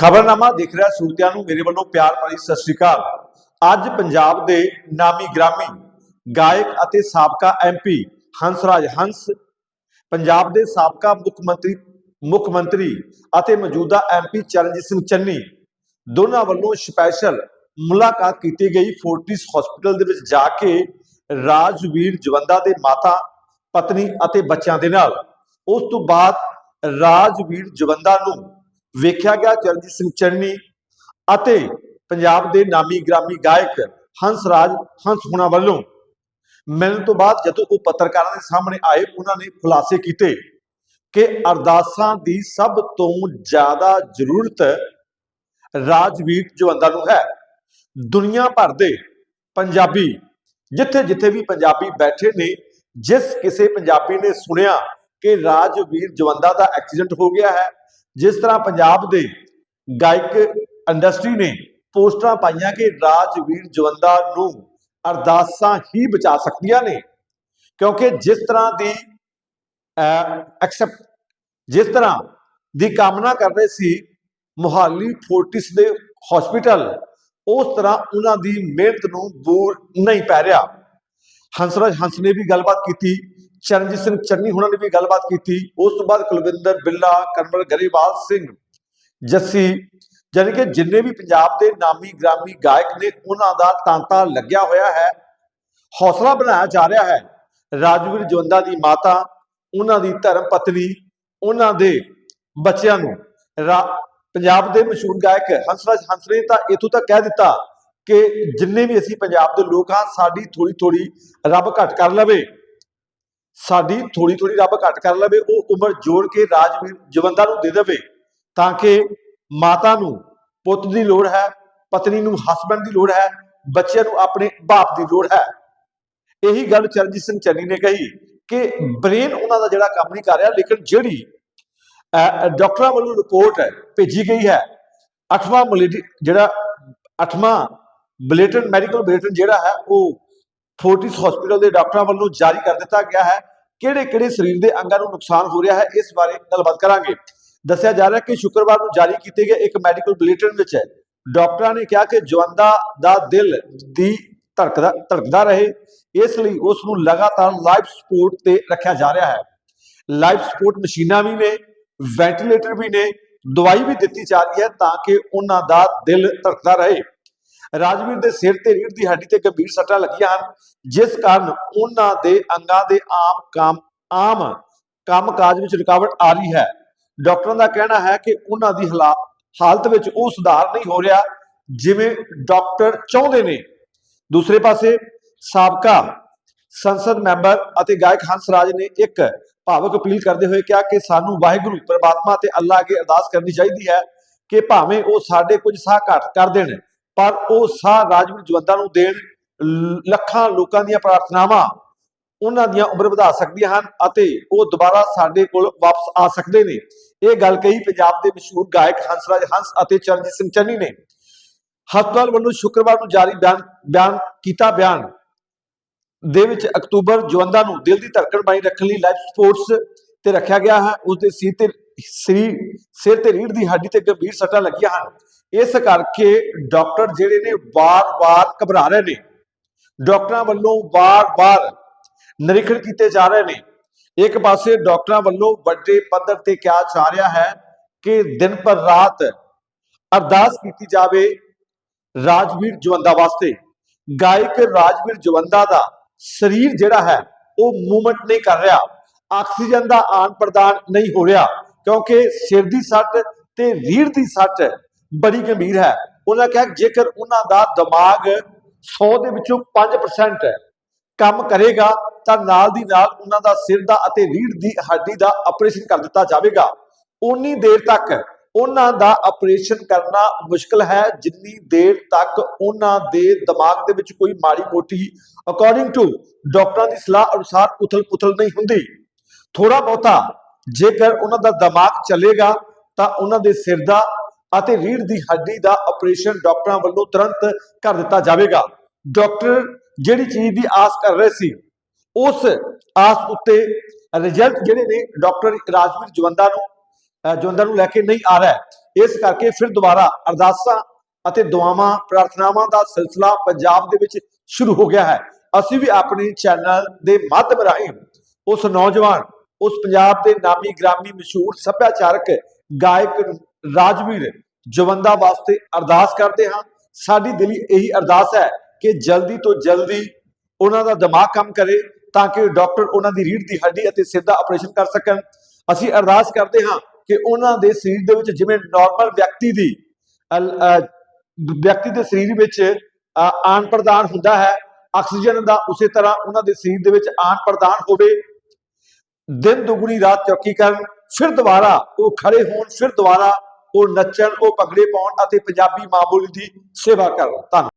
ਖਬਰਨਾਮਾ ਦੇਖ ਰਿਹਾ ਸਰੋਤਿਆਂ ਨੂੰ ਮੇਰੇ ਵੱਲੋਂ ਪਿਆਰ ਭਰੀ ਸਤਿ ਸ਼੍ਰੀ ਅਕਾਲ। ਅੱਜ ਪੰਜਾਬ ਦੇ ਨਾਮੀ ਗ੍ਰਾਮੀ ਗਾਇਕ ਅਤੇ ਸਾਬਕਾ ਐਮਪੀ ਹੰਸਰਾਜ ਹੰਸ, ਪੰਜਾਬ ਦੇ ਸਾਬਕਾ ਮੁੱਖ ਮੰਤਰੀ ਮੁੱਖ ਮੰਤਰੀ ਅਤੇ ਮੌਜੂਦਾ ਐਮਪੀ ਚਰਨਜੀਤ ਸਿੰਘ ਚੰਨੀ ਦੋਨਾਂ ਵੱਲੋਂ ਸਪੈਸ਼ਲ ਮੁਲਾਕਾਤ ਕੀਤੀ ਗਈ ਫੋਰਟਿਸ ਹਸਪੀਟਲ ਦੇ ਵਿੱਚ ਜਾ ਕੇ ਰਾਜਵੀਰ ਜਵੰਦਾ ਦੇ ਮਾਤਾ, ਪਤਨੀ ਅਤੇ ਬੱਚਿਆਂ ਦੇ ਨਾਲ। ਉਸ ਤੋਂ ਬਾਅਦ ਰਾਜਵੀਰ ਜਵੰਦਾ ਨੂੰ ਵੇਖਿਆ ਗਿਆ ਚਰਨਜੀਤ ਸਿੰਘ ਚੰਨੀ ਅਤੇ ਪੰਜਾਬ ਦੇ ਨਾਮੀ ਗ੍ਰਾਮੀ ਗਾਇਕ ਹੰਸਰਾਜ ਹੰਸ ਹੁਣਾ ਵੱਲੋਂ ਮਿਲਣ ਤੋਂ ਬਾਅਦ ਜਦੋਂ ਉਹ ਪੱਤਰਕਾਰਾਂ ਦੇ ਸਾਹਮਣੇ ਆਏ, ਉਹਨਾਂ ਨੇ ਖੁਲਾਸੇ ਕੀਤੇ ਕਿ ਅਰਦਾਸਾਂ ਦੀ ਸਭ ਤੋਂ ਜ਼ਿਆਦਾ ਜ਼ਰੂਰਤ ਰਾਜਵੀਰ ਜਵੰਦਾ ਨੂੰ ਹੈ। ਦੁਨੀਆ ਭਰ ਦੇ ਪੰਜਾਬੀ, ਜਿੱਥੇ ਜਿੱਥੇ ਵੀ ਪੰਜਾਬੀ ਬੈਠੇ ਨੇ, ਜਿਸ ਕਿਸੇ ਪੰਜਾਬੀ ਨੇ ਸੁਣਿਆ ਕਿ ਰਾਜਵੀਰ ਜਵੰਦਾ ਦਾ ਐਕਸੀਡੈਂਟ ਹੋ ਗਿਆ ਹੈ ਜਿਸ ਤਰ੍ਹਾਂ ਪੰਜਾਬ ਦੇ ਗਾਇਕ ਇੰਡਸਟਰੀ ਨੇ ਪੋਸਟਰਾਂ ਪਾਈਆਂ ਕਿ ਰਾਜਵੀਰ ਜਵੰਦਾ ਨੂੰ ਅਰਦਾਸਾਂ ਹੀ ਬਚਾ ਸਕਦੀਆਂ ਨੇ। ਕਿਉਂਕਿ ਜਿਸ ਤਰ੍ਹਾਂ ਦੀ ਐਕਸੈਪਟ ਜਿਸ ਤਰ੍ਹਾਂ ਦੀ ਕਾਮਨਾ ਕਰ ਰਹੇ ਸੀ, ਮੁਹਾਲੀ ਫੋਰਟਿਸ ਦੇ ਹਸਪੀਟਲ ਉਸ ਤਰ੍ਹਾਂ ਉਹਨਾਂ ਦੀ ਮਿਹਨਤ ਨੂੰ ਬੂਰ ਨਹੀਂ ਪੈ ਰਿਹਾ। ਹੰਸਰਾਜ ਹੰਸ ਨੇ ਵੀ ਗੱਲਬਾਤ ਕੀਤੀ ਚਰਨਜੀਤ ਸਿੰਘ ਚੰਨੀ ਹੁਣਾਂ ਨੇ ਵੀ ਗੱਲਬਾਤ ਕੀਤੀ। ਉਸ ਤੋਂ ਬਾਅਦ ਕੁਲਵਿੰਦਰ ਬਿੱਲਾ, ਕਰਮਲ ਗਰੇਵਾਲ ਸਿੰਘ, ਜੱਸੀ, ਜਾਣੀ ਕਿ ਜਿੰਨੇ ਵੀ ਪੰਜਾਬ ਦੇ ਨਾਮੀ ਗ੍ਰਾਮੀ ਗਾਇਕ ਨੇ, ਉਹਨਾਂ ਦਾ ਤਾਂਤਾ ਲੱਗਿਆ ਹੋਇਆ ਹੈ। ਹੌਸਲਾ ਬਣਾਇਆ ਜਾ ਰਿਹਾ ਹੈ। ਰਾਜਵੀਰ ਜਵੰਦਾ ਦੀ ਮਾਤਾ, ਉਹਨਾਂ ਦੀ ਧਰਮ ਪਤਨੀ, ਉਹਨਾਂ ਦੇ ਬੱਚਿਆਂ ਨੂੰ। ਰਾ- ਪੰਜਾਬ ਦੇ ਮਸ਼ਹੂਰ ਗਾਇਕ ਹੰਸਰਾਜ ਹੰਸ ਨੇ ਤਾਂ ਇਥੋਂ ਤੱਕ ਕਹਿ ਦਿੱਤਾ ਕਿ ਜਿੰਨੇ ਵੀ ਅਸੀਂ ਪੰਜਾਬ ਦੇ ਲੋਕ ਹਾਂ, ਸਾਡੀ ਥੋੜੀ ਥੋੜੀ ਰੱਬ ਘੱਟ ਕਰ ਲਵੇ। ਸਾਡੀ ਥੋੜੀ ਥੋੜੀ ਰੱਬ ਘੱਟ ਕਰ ਲਵੇ, ਉਹ ਉਮਰ ਜੋੜ ਕੇ ਰਾਜਵੀਰ ਜਵੰਦਾ ਨੂੰ ਦੇ ਦੇਵੇ, ਤਾਂ ਕਿ ਮਾਤਾ ਨੂੰ ਪੁੱਤ ਦੀ ਲੋੜ ਹੈ, ਪਤਨੀ ਨੂੰ ਹਸਬੰਡ ਦੀ ਲੋੜ ਹੈ, ਬੱਚਿਆਂ ਨੂੰ ਆਪਣੇ ਬਾਪ ਦੀ ਲੋੜ ਹੈ। ਇਹੀ ਗੱਲ ਚਰਨਜੀਤ ਸਿੰਘ ਚੰਨੀ ਨੇ ਕਹੀ ਕਿ ਬ੍ਰੇਨ ਉਹਨਾਂ ਦਾ ਜਿਹੜਾ ਕੰਮ ਨਹੀਂ ਕਰ ਰਿਹਾ, ਲੇਕਿਨ ਜਿਹੜੀ ਡਾਕਟਰਾਂ ਵੱਲੋਂ ਰਿਪੋਰਟ ਭੇਜੀ ਗਈ ਹੈ, ਅੱਠਵਾਂ ਮਲੇਡੀ, ਜਿਹੜਾ ਅੱਠਵਾਂ ਬਲੇਟਨ ਮੈਡੀਕਲ ਬੁਲੇਟਿਨ ਜਿਹੜਾ ਹੈ, ਉਹ ਫੋਰਟਿਸ ਹਸਪੀਟਲ ਦੇ ਡਾਕਟਰਾਂ ਵੱਲੋਂ ਜਾਰੀ ਕਰ ਦਿੱਤਾ ਗਿਆ ਹੈ। ਕਿਹੜੇ ਕਿਹੜੇ ਸਰੀਰ ਦੇ ਅੰਗਾਂ ਨੂੰ ਨੁਕਸਾਨ ਹੋ ਰਿਹਾ ਹੈ, ਇਸ ਬਾਰੇ ਗੱਲਬਾਤ ਕਰਾਂਗੇ। ਦੱਸਿਆ ਜਾ ਰਿਹਾ ਹੈ ਕਿ ਸ਼ੁੱਕਰਵਾਰ ਨੂੰ ਜਾਰੀ ਕੀਤੇ ਗਏ ਇੱਕ ਮੈਡੀਕਲ ਬੁਲੇਟਿਨ ਵਿੱਚ ਡਾਕਟਰਾਂ ਨੇ ਕਿਹਾ ਕਿ ਜਵੰਦਾ ਦਾ ਦਿਲ ਦੀ ਧੜਕਦਾ ਧੜਕਦਾ ਰਹੇ, ਇਸ ਲਈ ਉਸ ਨੂੰ ਲਗਾਤਾਰ ਲਾਈਫ ਸਪੋਰਟ ਤੇ ਰੱਖਿਆ ਜਾ ਰਿਹਾ ਹੈ। ਲਾਈਫ ਸਪੋਰਟ ਮਸ਼ੀਨਾਂ ਵੀ ਨੇ, ਵੈਂਟੀਲੇਟਰ ਵੀ ਨੇ, ਦਵਾਈ ਵੀ ਦਿੱਤੀ ਜਾ ਰਹੀ ਹੈ ਤਾਂ ਕਿ ਉਹਨਾਂ ਦਾ ਦਿਲ ਧੜਕਦਾ ਰਹੇ। ਰਾਜਵੀਰ ਦੇ ਸਿਰ ਤੇ ਰੀੜ ਦੀ ਹੱਡੀ ਤੇ ਗੰਭੀਰ ਸੱਟਾਂ ਲੱਗੀਆਂ ਹਨ, ਜਿਸ ਕਾਰਨ ਉਹਨਾਂ ਦੇ ਅੰਗਾਂ ਦੇ ਆਮ ਕੰਮ, ਆਮ ਕੰਮਕਾਜ ਵਿੱਚ ਰੁਕਾਵਟ ਆ ਰਹੀ ਹੈ। ਡਾਕਟਰਾਂ ਦਾ ਕਹਿਣਾ ਹੈ ਕਿ ਉਹਨਾਂ ਦੀ ਹਾਲਾਤ ਹਾਲਤ ਵਿੱਚ ਉਹ ਸੁਧਾਰ ਨਹੀਂ ਹੋ ਰਿਹਾ ਜਿਵੇਂ ਡਾਕਟਰ ਚਾਹੁੰਦੇ ਨੇ। ਦੂਸਰੇ ਪਾਸੇ, ਸਾਬਕਾ ਸੰਸਦ ਮੈਂਬਰ ਅਤੇ ਗਾਇਕ ਹੰਸ ਰਾਜ ਨੇ ਇੱਕ ਭਾਵਕ ਅਪੀਲ ਕਰਦੇ ਹੋਏ ਕਿਹਾ ਕਿ ਸਾਨੂੰ ਵਾਹਿਗੁਰੂ, ਪ੍ਰਮਾਤਮਾ ਤੇ ਅੱਲਾਹ ਅੱਗੇ ਅਰਦਾਸ ਕਰਨੀ ਚਾਹੀਦੀ ਹੈ ਕਿ ਭਾਵੇਂ ਉਹ ਸਾਡੇ ਕੁਝ ਸਾਹ ਘੱਟ ਕਰ ਦੇਣ। ਪਰ ਉਹ ਸਾਹ ਰਾਜਵੀਰ ਜਵੰਦਾ ਨੂੰ ਦੇਣ ਲੱਖਾਂ ਲੋਕਾਂ ਦੀਆਂ ਪ੍ਰਾਰਥਨਾਵਾਂ ਉਹਨਾਂ ਦੀਆਂ ਉਮਰ ਵਧਾ ਸਕਦੀਆਂ ਹਨ ਅਤੇ ਉਹ ਦੁਬਾਰਾ ਸਾਡੇ ਕੋਲ ਵਾਪਸ ਆ ਸਕਦੇ ਨੇ। ਇਹ ਗੱਲ ਕਹੀ ਪੰਜਾਬ ਦੇ ਮਸ਼ਹੂਰ ਗਾਇਕ ਹੰਸਰਾਜ ਹੰਸ ਅਤੇ ਚਰਨਜੀਤ ਸਿੰਘ ਚੰਨੀ ਨੇ। ਹਸਪਤਾਲ ਵੱਲੋਂ ਸ਼ੁੱਕਰਵਾਰ ਨੂੰ ਜਾਰੀ ਬਿਆਨ ਬਿਆਨ ਕੀਤਾ ਬਿਆਨ ਦੇ ਵਿੱਚ ਅਕਤੂਬਰ ਜਵੰਦਾ ਨੂੰ ਦਿਲ ਦੀ ਧੜਕਣ ਬਣਾਈ ਰੱਖਣ ਲਈ ਲਾਈਫ ਸਪੋਰਟਸ ਤੇ ਰੱਖਿਆ ਗਿਆ ਹੈ। ਉਸ ਦੇ ਸਿਰ ਤੇ ਸਿਰ ਤੇ ਰੀੜ੍ਹ ਦੀ ਹੱਡੀ ਤੇ ਗੰਭੀਰ ਸੱਟਾਂ ਲੱਗੀਆਂ ਹਨ। ਇਸ ਕਰਕੇ ਡਾਕਟਰ ਜਿਹੜੇ ਨੇ ਵਾਰ-ਵਾਰ ਘਬਰਾ ਰਹੇ ਨੇ। ਡਾਕਟਰਾਂ ਵੱਲੋਂ ਵਾਰ-ਵਾਰ ਨਿਰੀਖਣ ਕੀਤੇ ਜਾ ਰਹੇ ਨੇ। ਇੱਕ ਪਾਸੇ ਡਾਕਟਰਾਂ ਵੱਲੋਂ ਵੱਡੇ ਪੱਧਰ ਤੇ ਕਿਹਾ ਜਾ ਰਿਹਾ ਹੈ ਕਿ ਦਿਨ ਪਰ ਰਾਤ ਅਰਦਾਸ ਕੀਤੀ ਜਾਵੇ ਰਾਜਵੀਰ ਜਵੰਦਾ ਵਾਸਤੇ। ਗਾਇਕ ਰਾਜਵੀਰ ਜਵੰਦਾ ਦਾ ਸਰੀਰ ਜਿਹੜਾ ਹੈ, ਉਹ ਮੂਵਮੈਂਟ ਨਹੀਂ ਕਰ ਰਿਹਾ। ਆਕਸੀਜਨ ਦਾ ਆਨ ਪ੍ਰਦਾਨ ਨਹੀਂ ਹੋ ਰਿਹਾ, ਕਿਉਂਕਿ ਸਿਰ ਦੀ ਸੱਟ ਤੇ ਰੀੜ ਦੀ ਸੱਟ ਬੜੀ ਗੰਭੀਰ ਹੈ। ਉਹਨਾਂ ਕਿਹਾ ਜੇਕਰ ਉਹਨਾਂ ਦਾ ਦਿਮਾਗ 100 ਦੇ ਵਿੱਚੋਂ 5% ਕੰਮ ਕਰੇਗਾ, ਤਾਂ ਨਾਲ ਦੀ ਨਾਲ ਉਹਨਾਂ ਦਾ ਸਿਰ ਦਾ ਅਤੇ ਰੀੜ੍ਹ ਦੀ ਹੱਡੀ ਦਾ ਆਪਰੇਸ਼ਨ ਕਰ ਦਿੱਤਾ ਜਾਵੇਗਾ। ਉਨੀ ਦੇਰ ਤੱਕ ਉਹਨਾਂ ਦਾ ਆਪਰੇਸ਼ਨ ਕਰਨਾ ਮੁਸ਼ਕਲ ਹੈ, ਜਿੰਨੀ ਦੇਰ ਤੱਕ ਉਹਨਾਂ ਦੇ ਦਿਮਾਗ ਦੇ ਵਿੱਚ ਕੋਈ ਮਾੜੀ ਮੋਟੀ ਅਕੋਰਡਿੰਗ ਟੂ ਡਾਕਟਰਾਂ ਦੀ ਸਲਾਹ ਅਨੁਸਾਰ ਉਥਲ-ਪੁਥਲ ਨਹੀਂ ਹੁੰਦੀ। ਥੋੜਾ ਬਹੁਤਾ ਜੇਕਰ ਉਹਨਾਂ ਦਾ ਦਿਮਾਗ ਚੱਲੇਗਾ, ਤਾਂ ਉਹਨਾਂ ਦੇ ਸਿਰ ਦਾ ਅਤੇ ਰੀੜ੍ਹ ਦੀ ਹੱਡੀ ਦਾ ਆਪਰੇਸ਼ਨ ਡਾਕਟਰਾਂ ਵੱਲੋਂ ਤੁਰੰਤ ਕਰ ਦਿੱਤਾ ਜਾਵੇਗਾ। ਡਾਕਟਰ ਜਿਹੜੀ ਚੀਜ਼ ਦੀ ਆਸ ਕਰ ਰਹੇ ਸੀ, ਉਸ ਆਸ ਉੱਤੇ ਰਿਜ਼ਲਟ ਜਿਹੜੇ ਨੇ ਡਾਕਟਰ ਰਾਜਵੀਰ ਜਵੰਦਾ ਨੂੰ ਜਵੰਦਾ ਨੂੰ ਲੈ ਕੇ ਨਹੀਂ ਆ ਰਿਹਾ ਇਸ ਕਰਕੇ ਫਿਰ ਦੁਬਾਰਾ ਅਰਦਾਸਾਂ ਅਤੇ ਦੁਆਵਾਂ, ਪ੍ਰਾਰਥਨਾਵਾਂ ਦਾ ਸਿਲਸਿਲਾ ਪੰਜਾਬ ਦੇ ਵਿੱਚ ਸ਼ੁਰੂ ਹੋ ਗਿਆ ਹੈ। ਅਸੀਂ ਵੀ ਆਪਣੇ ਚੈਨਲ ਦੇ ਮਾਧਿਅਮ ਰਾਹੀਂ ਉਸ ਨੌਜਵਾਨ, ਉਸ ਪੰਜਾਬ ਦੇ ਨਾਮੀ ਗ੍ਰਾਮੀ ਮਸ਼ਹੂਰ ਸੱਭਿਆਚਾਰਕ ਗਾਇਕ ਰਾਜਵੀਰ ਜਵੰਦਾ ਵਾਸਤੇ ਅਰਦਾਸ ਕਰਦੇ ਹਾਂ ਸਾਡੀ ਦਿਲੀ ਇਹੀ ਅਰਦਾਸ ਹੈ ਕਿ ਜਲਦੀ ਤੋਂ ਜਲਦੀ ਉਹਨਾਂ ਦਾ ਦਿਮਾਗ ਕੰਮ ਕਰੇ ਤਾਂ ਕਿ ਡਾਕਟਰ ਉਹਨਾਂ ਦੀ ਰੀੜ੍ਹ ਦੀ ਹੱਡੀ ਅਤੇ ਸਿਰ ਆਪਰੇਸ਼ਨ ਕਰ ਸਕਣ। ਅਸੀਂ ਅਰਦਾਸ ਕਰਦੇ ਹਾਂ ਕਿ ਉਹਨਾਂ ਦੇ ਸਰੀਰ ਦੇ ਵਿੱਚ ਜਿਵੇਂ ਨਾਰਮਲ ਵਿਅਕਤੀ ਦੀ ਵਿਅਕਤੀ ਦੇ ਸਰੀਰ ਵਿੱਚ ਅਹ, ਪ੍ਰਦਾਨ ਹੁੰਦਾ ਹੈ ਆਕਸੀਜਨ ਦਾ ਉਸੇ ਤਰ੍ਹਾਂ ਉਹਨਾਂ ਦੇ ਸਰੀਰ ਦੇ ਵਿੱਚ ਆਨ ਪ੍ਰਦਾਨ ਹੋਵੇ। ਦਿਨ ਦੁਗਣੀ ਰਾਤ ਚੌਕੀ ਕਰਨ ਫਿਰ ਦੁਬਾਰਾ ਉਹ ਖੜੇ ਹੋਣ ਫਿਰ ਦੁਬਾਰਾ ਉਹ ਨੱਚਣ ਉਹ ਭੰਗੜੇ ਪਾਉਣ ਅਤੇ ਪੰਜਾਬੀ ਮਾਂ ਬੋਲੀ ਦੀ ਸੇਵਾ ਕਰਨ। ਧੰਨਵਾਦ।